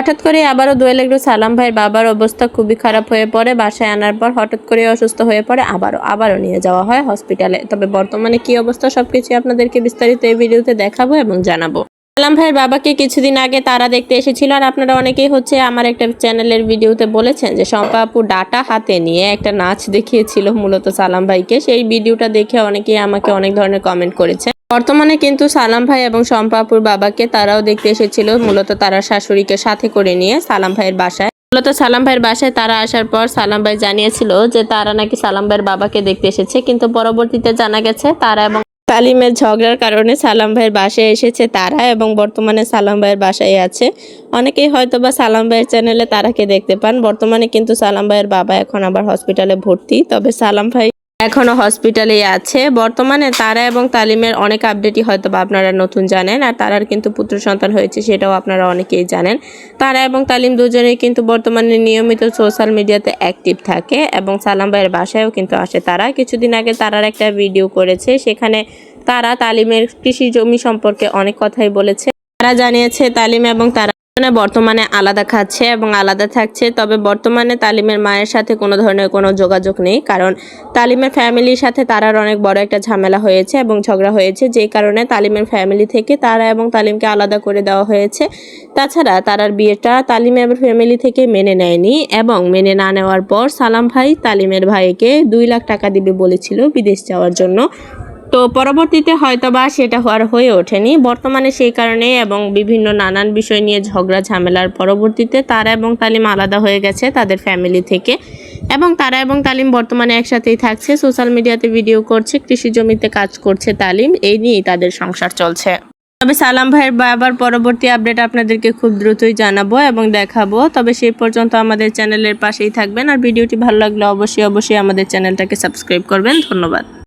হঠাৎ করে আবারও দোয়েল একটু সালাম ভাইয়ের বাবার অবস্থা খুবই খারাপ হয়ে পড়ে। বাসায় আনার পর হঠাৎ করে অসুস্থ হয়ে পড়ে। আবারও আবারও নিয়ে যাওয়া হয় হসপিটালে। তবে বর্তমানে কি অবস্থা সবকিছু আপনাদেরকে বিস্তারিত এই ভিডিওতে দেখাবো এবং জানাব। সালাম ভাইয়ের বাবাকে কিছুদিন আগে তারা দেখতে এসেছিল আর আপনারা অনেকেই হচ্ছে আমার একটা চ্যানেলের ভিডিওতে বলেছেন যে শম্পা আপু ডাটা হাতে নিয়ে একটা নাচ দেখিয়েছিল মূলত সালাম ভাইকে। সেই ভিডিওটা দেখে অনেকেই আমাকে অনেক ধরনের কমেন্ট করেছে। বর্তমানে কিন্তু সালাম ভাই এবং শম্পাপুর বাবাকে তারাও দেখতে এসেছিল। মূলত তারা শাশুড়িকে সাথে করে নিয়ে সালাম ভাইয়ের বাসায়। মূলত সালাম ভাইয়ের বাসায় তারা আসার পর সালাম ভাই জানিয়েছিল যে তারা নাকি সালাম ভাইয়ের বাবাকে দেখতে এসেছে। কিন্তু পরবর্তীতে জানা গেছে তারা এবং তালিমের ঝগড়ার কারণে সালাম ভাইয়ের বাসায় এসেছে তারা এবং বর্তমানে সালাম ভাইয়ের বাসায় আছে। অনেকেই হয়তো বা সালাম ভাইয়ের চ্যানেলে তারাকে দেখতে পান। বর্তমানে কিন্তু সালাম ভাইয়ের বাবা এখন আবার হসপিটালে ভর্তি। তবে সালাম ভাই এখনও হসপিটালে আছে। বর্তমানে তারা এবং তালিমের অনেক আপডেটই হয়তো বা আপনারা নতুন জানেন, আর তারার কিন্তু পুত্র সন্তান হয়েছে সেটাও আপনারা অনেকেই জানেন। তারা এবং তালিম দুজনেই কিন্তু বর্তমানে নিয়মিত সোশ্যাল মিডিয়াতে অ্যাক্টিভ থাকে এবং সালাম ভাইয়ের বাসায়ও কিন্তু আসে তারা। কিছুদিন আগে তারার একটা ভিডিও করেছে, সেখানে তারা তালিমের কৃষি জমি সম্পর্কে অনেক কথাই বলেছে। তারা জানিয়েছে তালিম এবং তারা দুজনে বর্তমানে আলাদা খাচ্ছে এবং আলাদা থাকছে, তবে বর্তমানে তালিমের মায়ের সাথে কোনো ধরনের কোনো যোগাযোগ নেই, কারণ তালিমের ফ্যামিলির সাথে তারার অনেক বড় একটা ঝামেলা হয়েছে এবং ঝগড়া হয়েছে যেই কারণে তালিমের ফ্যামিলি থেকে তারা এবং তালিমকে আলাদা করে দেওয়া হয়েছে। তাছাড়া তারার বিয়েটা তালিমের ফ্যামিলি থেকে মেনে নেয়নি এবং মেনে না নেওয়ার পর সালাম ভাই তালিমের ভাইকে দুই লাখ টাকা দিবে বলেছিল বিদেশ যাওয়ার জন্য। তো পরবর্তীতে হয়তোবা সেটা হওয়ার হয়ে ওঠেনি। বর্তমানে সেই কারণে এবং বিভিন্ন নানান বিষয় নিয়ে ঝগড়া, ঝামেলার পরবর্তীতে তারা এবং তালিম আলাদা হয়ে গেছে তাদের ফ্যামিলি থেকে। এবং তারা এবং তালিম বর্তমানে একসাথেই থাকছে। সোশ্যাল মিডিয়াতে ভিডিও করছে, কৃষি জমিতে কাজ করছে তালিম। এই নিয়েই তাদের সংসার চলছে। তবে সালাম ভাইয়ের বাবার পরবর্তী আপডেট আপনাদেরকে খুব দ্রুতই জানাব এবং দেখাবো। তবে সেই পর্যন্ত আমাদের চ্যানেলের পাশেই থাকবেন। আর ভিডিওটি ভালো লাগলে অবশ্যই অবশ্যই আমাদের চ্যানেলটাকে সাবস্ক্রাইব করবেন। ধন্যবাদ।